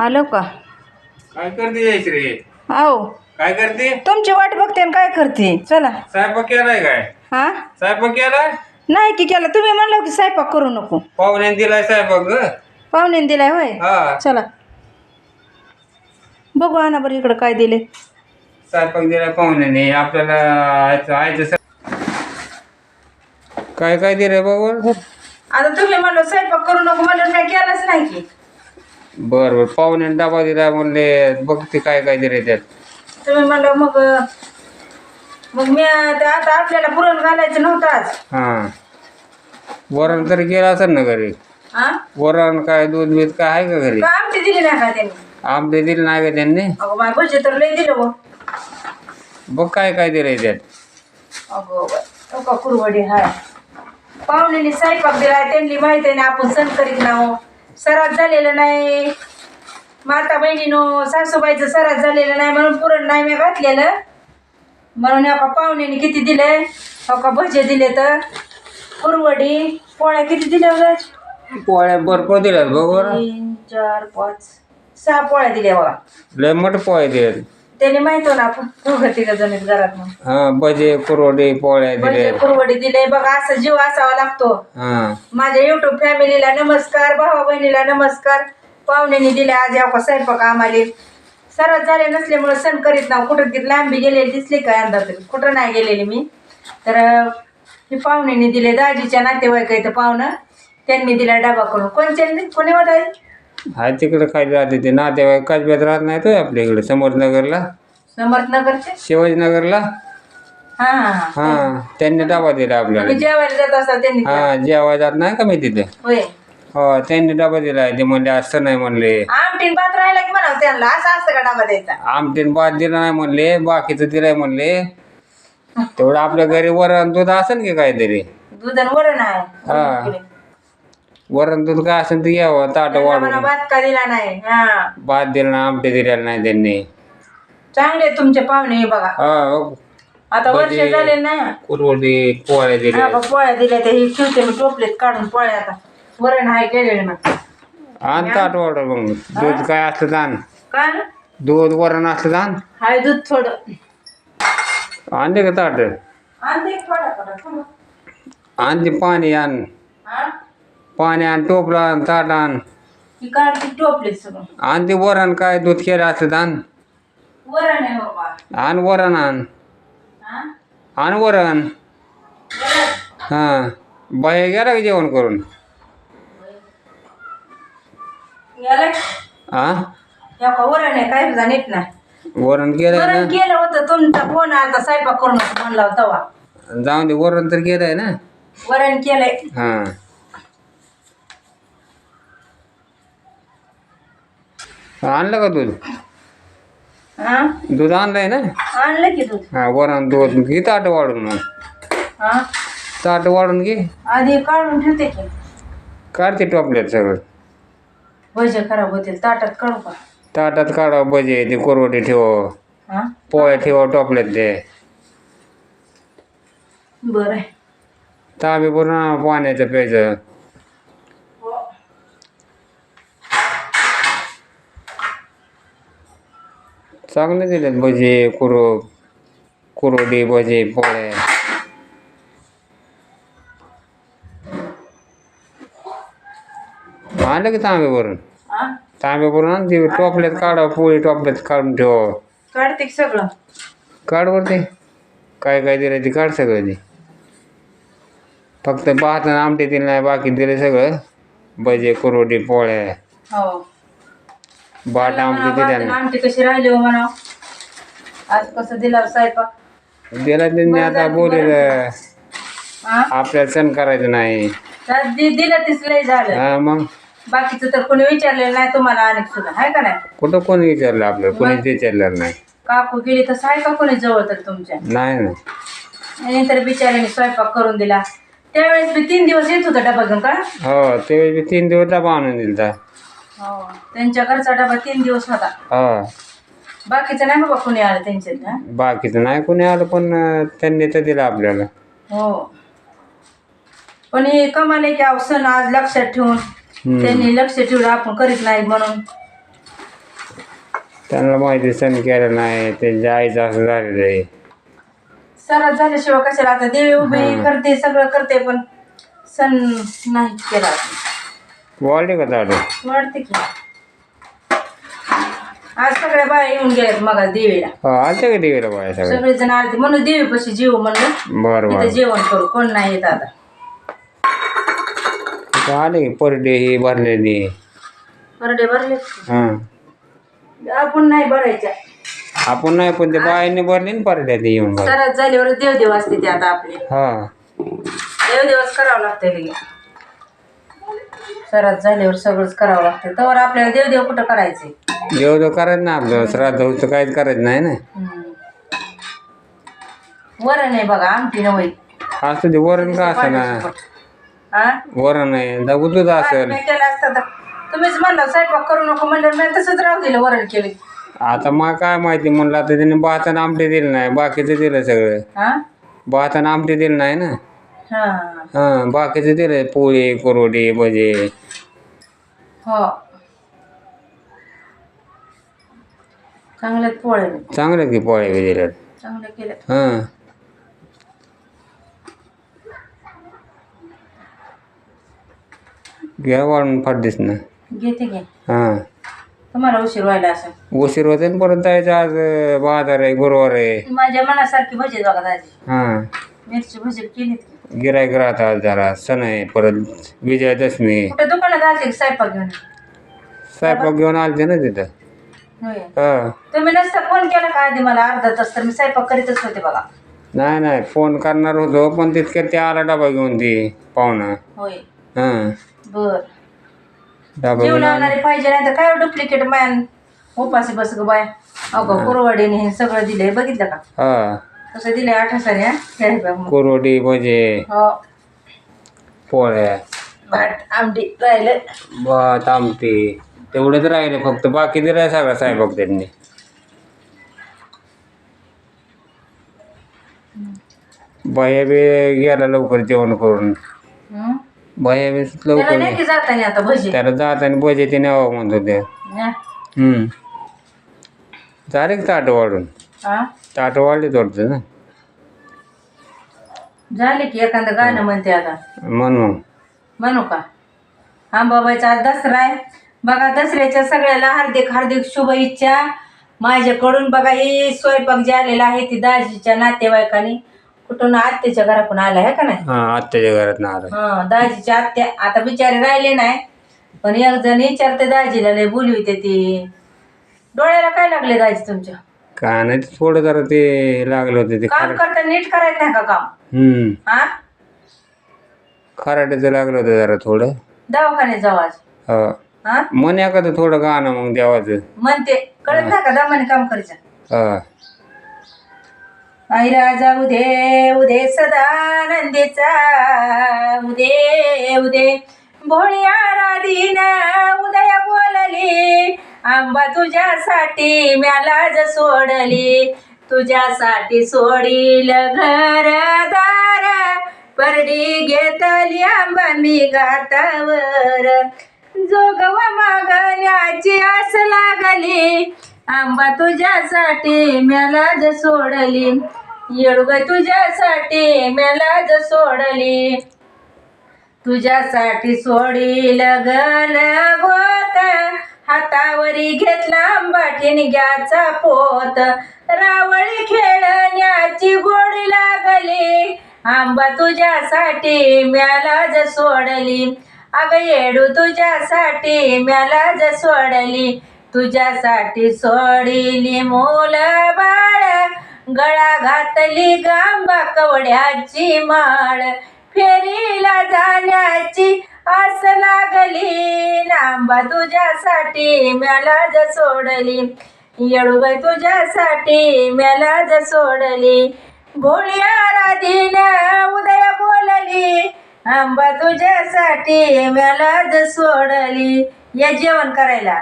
आलो का? काय करते जयश्री? आओ. काय करते? तुमची वाट बघते आणि काय करते? चला. स्वयंपाक केलाय काय? हा? स्वयंपाक केलाय? नाही की केला. तुम्ही म्हणलं की स्वयंपाक करू नको. पाहुण्याने दिलाय स्वयंपाक ग. पाहुण्याने दिलाय होय? हा. चला. बघू आणा बरं इकडं काय दिले. स्वयंपाक दिलाय पाहुण्याने. आपल्याला आयचं आयचं स- काय काय दिलंय बरोबर आता तुम्ही म्हणलं स्वयंपाक करू नको म्हणलं काय केलंच नाही की. बर बर. पाहुण्याने डबा दिलाय म्हणले बघते काय काय दिलंय त्यात. तुम्ही म्हणलं मग मग मी ते आता आपल्याला पुरण घालायचं नव्हतं आज. हा. वरण तरी केलं असेल ना घरी? हा वरण काय दूध बीत काय आहे का घरी? का आमटी दिली नाही का त्यांनी? आमटे दिले नाही का त्यांनी? अगो भजे तर लय दिलं हो. बघ काय काय दिलंय त्यात. अगो हो कुरवडी हाय. पाहुण्याने स्वयंपाक दिलाय त्यांनी माहीत आहे ना आपण सण करीत नाहो सरात झालेलं नाही. माता बहिणीनो सासूबाईचं सरात झालेलं नाही म्हणून पुरण नाही मी घातलेलं. म्हणून हो का पाहुण्याने किती दिले? हो का भजे दिले तर. कुरवडी पोळ्या किती दिल्या बघा पोळ्या भरपूर दिल्यात बरोबर तीन चार पाच सहा पोळ्या दिल्या बघा. लय मोठे पोळ्या दिल्यात. त्याने माहीत ना आपण दोघं तिघ जणीत घरात म्हणून. हा भजे कुरवडे पोळ्या दिल्यात कुरवडी दिले. बघा असं जीव असावा लागतो. हा. माझ्या युट्यूब फॅमिलीला नमस्कार भावा बहिणीला नमस्कार. पाहुण्यांनी दिले आज या स्वयंपाक आम्हाला. सरळ झाले नसल्यामुळे सण करीत ना कुठं किती लांबी गेलेली दिसली काय अंदाज कुठं नाही गेलेली मी. तर अं, हे पाहुण्यांनी दिले दाजीच्या नातेवाईक इथं पाहुणं. त्यांनी दिला डबा करून. कोणच्या कोणी होता? हाय तिकडे काय राहते ते नातेवाईक कसब्यात राहत नाही तो आपल्या इकडे समर्थनगरला समर्थनगरचे शिवाजीनगरला हा हा हा. हा त्यांनी डबा दिला तुम्ही आपल्याला जेवायला जात त्यांनी दिला. हा जेव्हा जात नाही का मी तिथे? होय. हो त्यांनी डबा दिलाय ते म्हणले असं नाही म्हणले. आमटीन भात राहिला की म्हणावं त्यांना असं असतं का डबा द्यायचा? आमटीन भात दिला नाही म्हणले बाकीचं दिलंय म्हणले. तेवढं आपल्या घरी वरण दूध असेल की काहीतरी? दूध वरण आहे. हा. वरण दूध काय असेल ते घ्यावं ताट त्यांना म्हणा वाढून भात का दिला नाही? हा. भात दिला ना आमटे दिलेलं नाही त्यांनी. चांगले आहेत तुमचे पाहुणे हे बघा. हा आता वर्ष भजे. झाले ना. कुरवडी पोळ्या हा दिल्या बघ, पोळ्या दिल्या ते हे ठेवते मी टोपलेत काढून पोळ्या आता. वरण आहे गेलेले मग. आण ताट वाढ मग. दूध काय असलं आण. का ना? दूध वरण असलं आण. हाय दूध थोडं. आणले का ताट? आणते थोडा थोडा थांबा. आण ते पाणी आण. हा? पाणी आण टोपला आण ताट आण सगळं. आण ते वरण काय दूध केलं असलं आण. वरण आहे बाबा. आण वरण आण. हा? आण वरण. हां. बाहेर गेला का जेवण करून? याला हा या का वरण आहे? काय तुझा नीट नाही. वरण केलंय वरण ना केलं होतं. तुमचा फोन स्वयंपाक करून म्हणला होता जाऊन दे वरण तर केलंय ना? वरण केलंय. हां. आणलं का दूध? हा? दूध आणलंय ना? आणलं की दूध. हा वरण दूध. घे ताट वाढून मग. हा? ताट वाढून घे. आधी काढून ठेवते की. काढते टोपल्यात सगळं. भजे खराब होतील ताटात काढू का? ताटात काढा भजे ते कोरवडी ठेव. हा? पोळ्या ठेवा टोपल्यात ते. बरं. आहे तांबे भरून पाण्याचं प्यायचं. चांगले दिलेत भजे कुरो कुरोडी भजे पोळ्या आलं की तांबे भरून? तांबे भरून आण ते टोपल्यात काढा पोळी टोपल्यात काढून ठेवा. काढते की सगळं. काढ बरं ते काय काय दिलं ते काढ सगळं ते. फक्त भात आणि आमटे दिले नाही बाकी दिले सगळं. भजे कुरोडी पोळ्या हो. बाट आमटे आणि आमटी कशी राहिली हो म्हणा. आज कसं दिला स्वयंपाक दिला त्यांनी आता बोललेलं हा? आपल्याला सण करायचं नाही. त्यात दि- दिलं तीच लय झालं. हा मग? बाकीचं तर कोणी विचारलेलं नाही तुम्हाला अनेक सुद्धा. आहे का नाही? कुठं कोणी विचारलं आपलं कोणीच विचारलं नाही. काकू गेली तसं आहे का कोणी जवळ तर तुमच्या? नाही ना आणि तर बिचाऱ्याने स्वयंपाक करून दिला. त्यावेळेस मी तीन दिवस येत होता डबा घेऊन का? हो ते तीन दिवस डबा आणून दिलता. हो. त्यांच्या घरचा डबा तीन दिवस होता. हो. बाकीचं नाही बाबा कोणी आलं त्यांच्यात हा? बाकीचं नाही कोणी आलं पण अं, त्यांनी तर दिलं आपल्याला. हो. पण हे कमाले की अहो सण आज लक्षात ठेवून. त्यांनी लक्ष ठेवलं आपण करीत नाही म्हणून. त्यांना माहिती सण केला नाही त्यांच्या आईचं असं झालेलं आहे. सरात झाल्याशिवाय कशाला आता देवी उभी करते सगळं करते पण सण नाही केला. वाढले का की. आज सगळ्या बाया येऊन गेल्यात मग देवीला. हा आलते का देवीला बाया सगळे सगळे जण आले म्हणून देवी पशी जीव म्हणलं. बरं इथं बरं. जेवण करू कोण नाही येत आता. इथं आले परडे ही भरलेली बरडे भरले? हां. आपण नाही भरायच्या. आपण नाही पण ते बायांनी भरली ना परड्या ते येऊन. बघ सरात झाल्यावर देवदेव असते ते आता आपले. हा. देवदेवच करावं लागतंय सरात झाल्यावर सगळंच करावं लागतं. तर आपल्याला देवदेव कुठं करायचे? देव तर करायचं ना आपलं श्राद्ध होतं काहीच करायचं नाही ना. वरण आहे बघा आमटी नवई असं ते वरण का असं ना. हा वरण आहे. दूध असेल. केलं असतं तर. तुम्हीच म्हणलं स्वयंपाक करू नको म्हणलं मी तसंच राहू दिलं वरण केलं. आता मग काय माहिती म्हणलं आता त्याने भातानं आमटे दिलं नाही बाकीचं दिलं सगळं. हा भातानं आमटे दिलं नाही ना. हा. हां बाकीचं दिलं पोळी कुरवडी भजे. हो. चांगल्यात पोळे चांगलं की पोळ्या बी दिल्यात. चांगलं केलं हां. घ्या वाढून फाट ना घेते घे हां. तुम्हाला उशीर व्हायला असं उशीर होते ना परत जायचं आज अं, बाजार आहे गुरुवार आहे. माझ्या मनासारखी भजी बघा दाजी. हां. मिरची भजी केलीत गिरायक राहतात जरा. सण आहे परत विजयादशमी. कुठे दुकानात आले की स्वयंपाक घेऊन? स्वयंपाक घेऊन आलते ना तिथं. होय. हां. तुम्ही नसता फोन केला का आधी मला अर्धा तास तर मी स्वयंपाक करीतच होते बघा. नाही नाही. फोन करणार होतो पण तितक्यात ते आला डबा घेऊन ती पाहुणा. होय. हां. बर. डबा जीव घेऊन आला. लावणारे पाहिजे नाही तर काय डुप्लिकेट मॅन उपाशी बस ग बाय. अगं कुरवाडीने हे सगळं दिलंय. बघितलं का? हां. कसं दिलंय आठ हजारी हा? बघ मग. भजे पोळ्या. भात आमटी राहिलं. भात आमटी. तेवढंच राहिले फक्त. बाकी दिलाय सगळा स्वयंपाक त्यांनी. बाया बी गेला लवकर जेवण करून. हं? बाया बी त्याला लवकर नाही की जाताना आता भजी? त्याला जात आणि भजे ते न्यावं म्हणत होते हा? हम्म झाले का ताट वाढून? हा? ताट वाटतं ना. झाले की एखादं गाणं म्हणते आता. म्हणून म्हणू का? आंबाबाईचा आज दसरा आहे. बघा दसऱ्याच्या सगळ्याला हार्दिक हार्दिक शुभेच्छा. माझ्याकडून बघा ही स्वयंपाक जे आलेला आहे ती दाजीच्या नातेवाईकांनी. कुठून आत्याच्या घरातून आला आहे का नाही? हां आत्याच्या घरात ना आलं. हा दाजीच्या आत्या आता बिचारे राहिले नाही. पण एक जण विचारते दाजीला लय बोलविते ती. डोळ्याला काय लागले दाजी तुमच्या? काय नाही ते थोडं जरा ते लागलं होतं ते काम खर करता नीट करायचं नाही का काम? हम्म. हा? खराट्याचं लागलं होतं जरा थोडं. दवाखान्यात जाऊ आज हा? हा मन एखादं थोडं गाणं मग देवाचं. म्हणते. कळत नाही का दमाने काम करायचं? हा. आई राजा उदे उदे सदानंदीचा. उदे उदे. भोळ्या राधीन उदया बोलली. आंबा तुझ्यासाठी म्यालाज सोडली तुझ्यासाठी सोडील घरदार परडी घेतली आंबा मी गातावर जोगवा मागण्याची आस लागली आंबा तुझ्यासाठी लाज सोडली. येडग तुझ्यासाठी लाज सोडली तुझ्यासाठी सोडील गल गोत हातावरी घेतला आंबाटीन निघ्याचा पोत. रावळी खेळण्याची गोडी लागली. आंबा तुझ्यासाठी म्यालाज सोडली. अग येडू तुझ्यासाठी म्यालाज सोडली. तुझ्यासाठी सोडली मोल बाळ. गळा घातली गांबा कवड्याची माळ. फेरीला जाण्याची आस लागली लांबा तुझ्यासाठी ज सोडली. येळूबाई तुझ्यासाठी म्यालाज सोडली. भोळ्या राधीन उदय बोलली आंबा तुझ्यासाठी ज सोडली. या जेवण करायला.